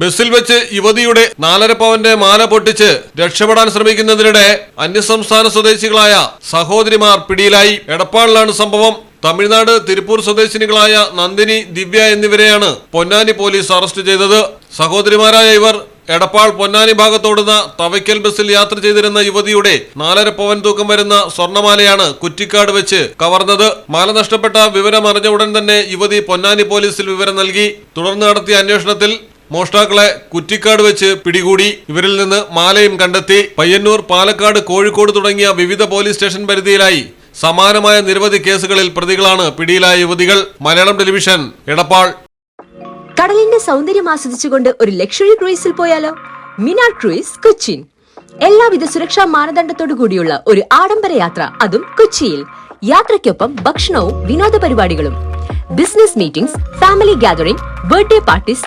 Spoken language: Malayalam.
ബസ്സിൽ വെച്ച് യുവതിയുടെ നാലര പവന്റെ മാല പൊട്ടിച്ച് രക്ഷപ്പെടാൻ ശ്രമിക്കുന്നതിനിടെ അന്യസംസ്ഥാന സ്വദേശികളായ സഹോദരിമാർ പിടിയിലായി. എടപ്പാളിലാണ് സംഭവം. തമിഴ്നാട് തിരുപ്പൂർ സ്വദേശിനികളായ നന്ദിനി ദിവ്യ എന്നിവരെയാണ് പൊന്നാനി പോലീസ് അറസ്റ്റ് ചെയ്തത്. സഹോദരിമാരായ ഇവർ എടപ്പാൾ പൊന്നാനി ഭാഗത്തോടുന്ന തവയ്ക്കൽ ബസ്സിൽ യാത്ര ചെയ്തിരുന്ന യുവതിയുടെ നാലര പവൻ തൂക്കം വരുന്ന സ്വർണമാലയാണ് കുറ്റിക്കാട് വെച്ച് കവർന്നത്. മാല നഷ്ടപ്പെട്ട വിവരം അറിഞ്ഞ ഉടൻ തന്നെ യുവതി പൊന്നാനി പോലീസിൽ വിവരം നൽകി. തുടർന്ന് നടത്തിയ അന്വേഷണത്തിൽ മോഷ്ടാക്കളെ കുറ്റിക്കാട് വെച്ച് പിടികൂടി ഇവരിൽ നിന്ന് മാലയും കണ്ടെത്തി പയ്യന്നൂർ പാലക്കാട് കോഴിക്കോട് തുടങ്ങിയ വിവിധ പോലീസ് സ്റ്റേഷൻ പരിധിയിലായി സമാനമായ നിരവധി കേസുകളിൽ പ്രതികളാണ് പിടിയിലായ യുവതികൾ. മലയാളം ടെലിവിഷൻ എടപ്പാൾ. കടലിന്റെ സൗന്ദര്യം ആസ്വദിച്ചുകൊണ്ട് ഒരു ലക്ഷറി ക്രൂയിസിൽ പോയാലോ? മിനാ ക്രൂയിസ് കൊച്ചിൻ. എല്ലാവിധ സുരക്ഷാ മാനദണ്ഡത്തോടു കൂടിയുള്ള ഒരു ആഡംബര യാത്ര അതും കൊച്ചിയിൽ. യാത്രയ്ക്കൊപ്പം ഭക്ഷണവും വിനോദ പരിപാടികളും. Business meetings family gathering birthday parties